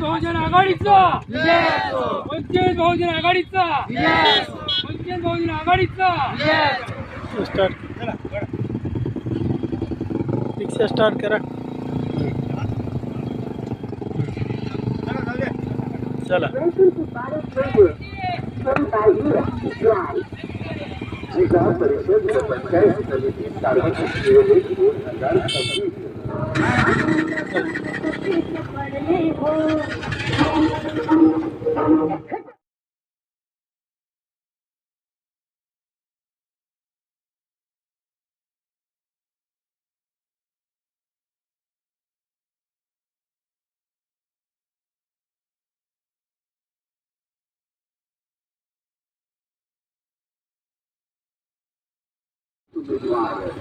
बहुजन आघाडीचा. वंचित बहुजन आघाडीचा. वंचित बहुजन आघाडीचा. स्टार्ट. रिक्षा स्टार्ट करा. चला. जिल्हा परिषद व पंचायत समिती सार्वजनिक निवडणूक दोन हजार सव्वीस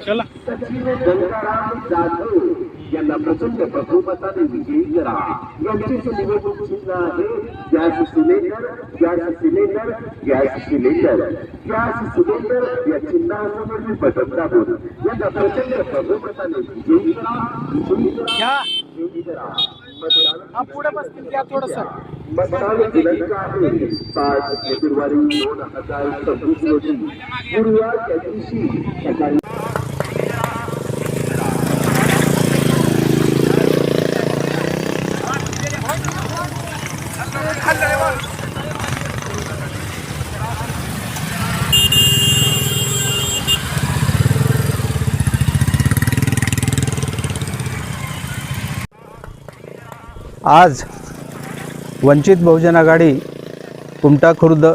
चला. गंगाराम जाधव यांना प्रचंड बहुमताने विजयी करा. यांचे निवडणूक चिन्ह आहे. Gas cylinder gas cylinder gas cylinder. Gas cylinder या चिन्हासमोर मी बटन दाबून यांना प्रचंड बहुमताने विजयी करा. विजयी करा. घ्या हा पुढे बसतील घ्या थोडस. पाच फेब्रुवारी दोन हजार सव्वीस रोजी गुरुवार त्या दिवशी आज वंचित बहुजन आघाडी कुमटा खुर्द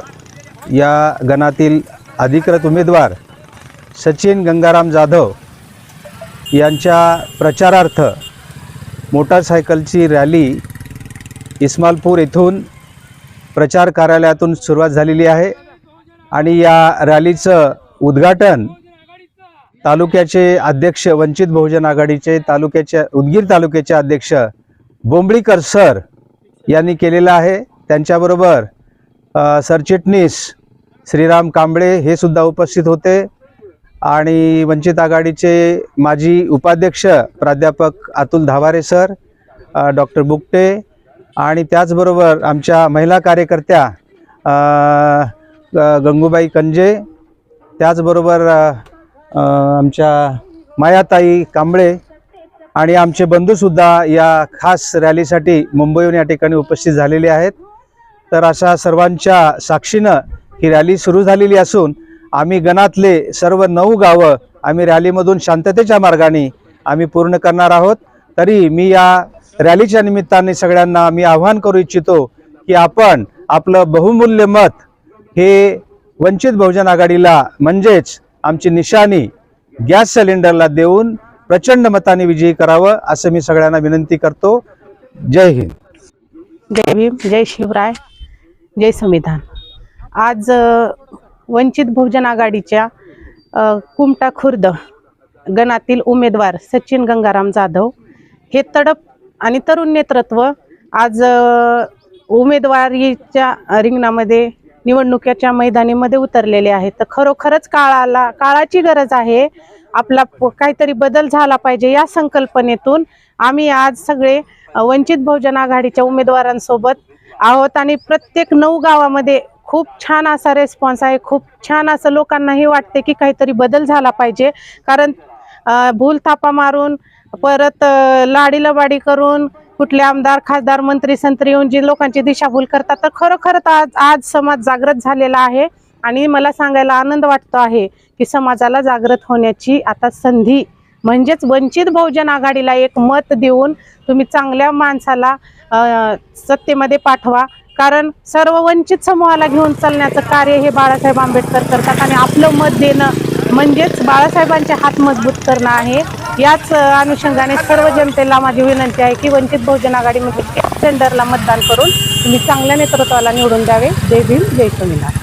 या गणातील अधिकृत उमेदवार सचिन गंगाराम जाधव यांच्या प्रचारार्थ मोटारसायकलची रॅली इस्मालपूर येथून प्रचार कार्यालयातून सुरुवात झालेली आहे आणि या रॅलीचं उद्घाटन तालुक्याचे अध्यक्ष वंचित बहुजन आघाडीचे तालुक्याच्या उदगीर तालुक्याचे अध्यक्ष बोंबळीकर सर यांनी केलेलं आहे. त्यांच्याबरोबर सरचिटणीस श्रीराम कांबळे हे सुद्धा उपस्थित होते. आणि वंचित आघाडीचे माजी उपाध्यक्ष प्राध्यापक अतुल धावारे सर डॉक्टर बुकटे आणि त्याचबरोबर आमच्या महिला कार्यकर्त्या ग- गंगूबाई कंजे त्याचबरोबर आमच्या मायाताई कांबळे आणि आमचे बंधूसुद्धा या खास रॅलीसाठी मुंबईहून या ठिकाणी उपस्थित झालेले आहेत. तर अशा सर्वांच्या साक्षीनं ही रॅली सुरू झालेली असून आम्ही गणातले सर्व नऊ गावं आम्ही रॅलीमधून शांततेच्या मार्गाने आम्ही पूर्ण करणार आहोत. तरी मी या रॅलीच्या निमित्ताने सगळ्यांना मी आव्हान करू इच्छितो की आपण आपलं बहुमूल्य मत हे वंचित बहुजन आघाडीला म्हणजेच आमची निशाणी गॅस सिलेंडरला देऊन प्रचंड मताने विजयी करावं असं मी सगळ्यांना विनंती करतो. जय हिंद. जय भीम जय शिवराय जय संविधान. आज वंचित बहुजन आघाडीच्या कुमटा खुर्द गणातील उमेदवार सचिन गंगाराम जाधव हे तडप आणि तरुण नेतृत्व आज उमेदवारीच्या रिंगणामध्ये निवडणुकीच्या मैदानीमध्ये उतरलेले आहेत. तर खरोखरच काळाला काळाची गरज आहे. आपला काहीतरी बदल झाला पाहिजे या संकल्पनेतून आम्ही आज सगळे वंचित बहुजन आघाडीच्या उमेदवारांसोबत आहोत आणि प्रत्येक नऊ गावामध्ये खूप छान असा रेस्पॉन्स आहे. खूप छान असं लोकांनाही वाटते की काहीतरी बदल झाला पाहिजे. कारण भूल थापा मारून परत अ, लाडीलबाडी करून कुठले आमदार खासदार मंत्री संत्री येऊन जी लोकांची दिशाभूल करतात तर खरोखरच आज आज समाज जागृत झालेला आहे. आणि मला सांगायला आनंद वाटतो आहे की समाजाला जागृत होण्याची आता संधी म्हणजेच वंचित बहुजन आघाडीला एक मत देऊन तुम्ही चांगल्या माणसाला सत्तेमध्ये पाठवा. कारण सर्व वंचित समूहाला घेऊन चालण्याचं कार्य हे बाळासाहेब आंबेडकर करतात. आणि आपलं मत देणं म्हणजेच बाळासाहेबांचे हात मजबूत करणं आहे. याच अनुषंगाने सर्व जनतेला माझी विनंती आहे की वंचित बहुजन आघाडीमध्ये टेंडरला मतदान करून तुम्ही चांगल्या नेतृत्वाला निवडून द्यावे. जय भीम जय संविधान